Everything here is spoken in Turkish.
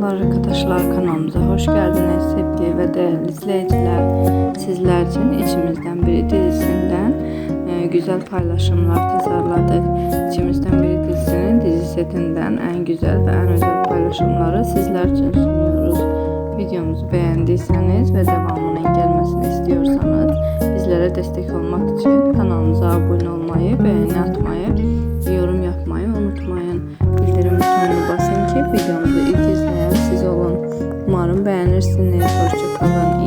Merhabalar arkadaşlar kanalımıza hoş geldiniz sevgili ve değerli izleyiciler. Sizler için içimizden biri dizisinden e, güzel paylaşımlar tasarladık. İçimizden biri dizisinin dizi setinden en güzel ve en özel paylaşımları sizler için sunuyoruz. Videomuzu beğendiyseniz ve devamının gelmesini istiyorsanız bizlere destek olmak için kanalımıza abone olmayı, beğeni atmayı, yorum yapmayı unutmayın. Bildirim butonuna basın ki videomuz сильные дождик